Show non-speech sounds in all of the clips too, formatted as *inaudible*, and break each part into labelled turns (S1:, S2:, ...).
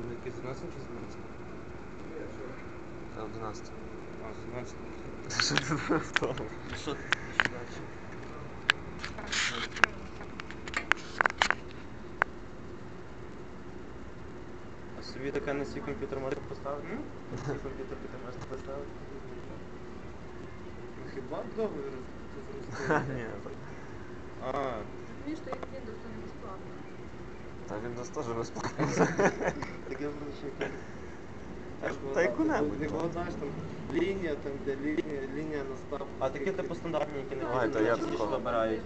S1: Ну, який 11 чи 17?
S2: Це 11.
S1: А, 17.
S2: Що ти в тому?
S1: Ну що, що далі? А собі таке на свій комп'ютер можна поставити? На свій комп'ютер таке можна поставити? Ну хіба договір це *laughs*
S2: Ні,
S1: А,
S3: Розумієш, що як Windows, то не безплатно.
S2: та Windows теж безплатно.
S1: таке просто ще якесь.
S2: Та яку-небудь,
S4: Як
S2: ну.
S4: знаєш, там лінія, там де лінія, лінія настав.
S1: А таке типу стандартні, які не
S2: Ой, то я
S1: частіше
S2: такого.
S1: вибирають.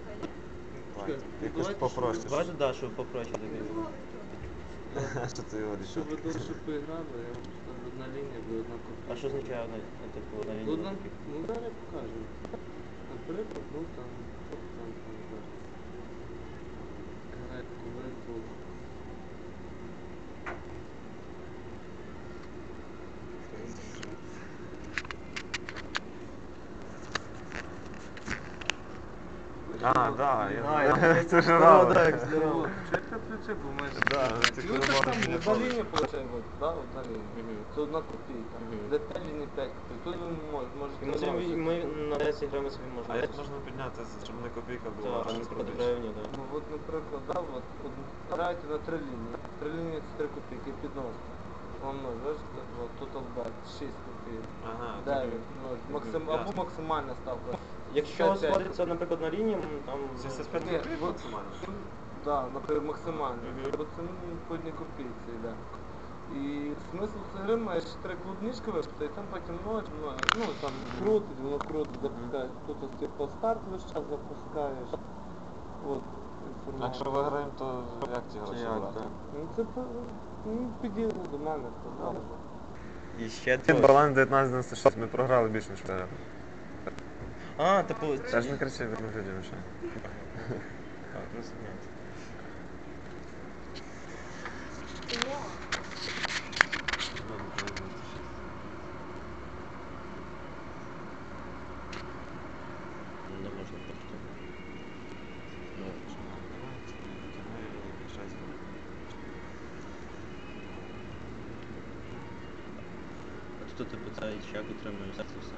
S2: Якось
S4: Давайте,
S2: попроще.
S4: щоб
S1: Бачиш, *laughs* да, що попроще таке.
S2: Що ти говориш?
S4: Щоб ви довше поіграли, я вам скажу, одна лінія буде одна копія.
S1: А що означає одна, ну, типу, одна
S4: Ну,
S1: лінія?
S4: Одна, ну зараз покажемо. Наприклад, ну там, от там, там,
S2: А, да, я знаю. *laughs* Це ж рано.
S1: так,
S4: Здорово. Чого ти включи, бо ми ж...
S2: Да, ти
S4: Ну так там
S2: не
S4: одна лінія виходить, от, да, одна лінія. Це одна копійка.
S1: Мгм.
S4: Де 5 ліній 5 копійок. Тут ви мож-
S1: І
S4: можете...
S1: ми, собі, ми на 10 гривень собі можемо.
S2: А як можна підняти, щоб не копійка була, а не крутиш?
S1: гривні, так.
S4: Ну от, наприклад, да, от, от, граєте на три лінії. Три лінії це 3 копійки, підносите. Вам ноль, бачите? От, total bet 6 копійок.
S2: Ага,
S4: 9, 0. Максим, або максимальна ставка.
S1: Якщо
S4: 65.
S1: сходиться, наприклад, на лінії, м, там...
S2: 75
S4: Ні,
S2: копійок максимально.
S4: Да, наприклад, максимально.
S1: Мгм.
S4: Бо це ну, по одній копійці йде. І смисл цієї гри маєш три клубнички випити, і там потім ночь, ну, ну там крутить, воно крутить, запускаєш. Тут ось ти по старту весь час запускаєш. От, інформація.
S2: Якщо виграємо, то як ці гроші
S1: як,
S2: брати?
S1: так?
S4: Ну це по- ну, підійде до мене, то добре.
S1: І ще
S2: Один
S1: двоє.
S2: баланс 1996, ми програли більше, ніж виграли.
S1: А.
S2: Це ж не кричи, не кричи, Миша.
S1: Так, ну, зрозуміло. Не можна просто. Ну, а тут типу цей чек отримує за це все.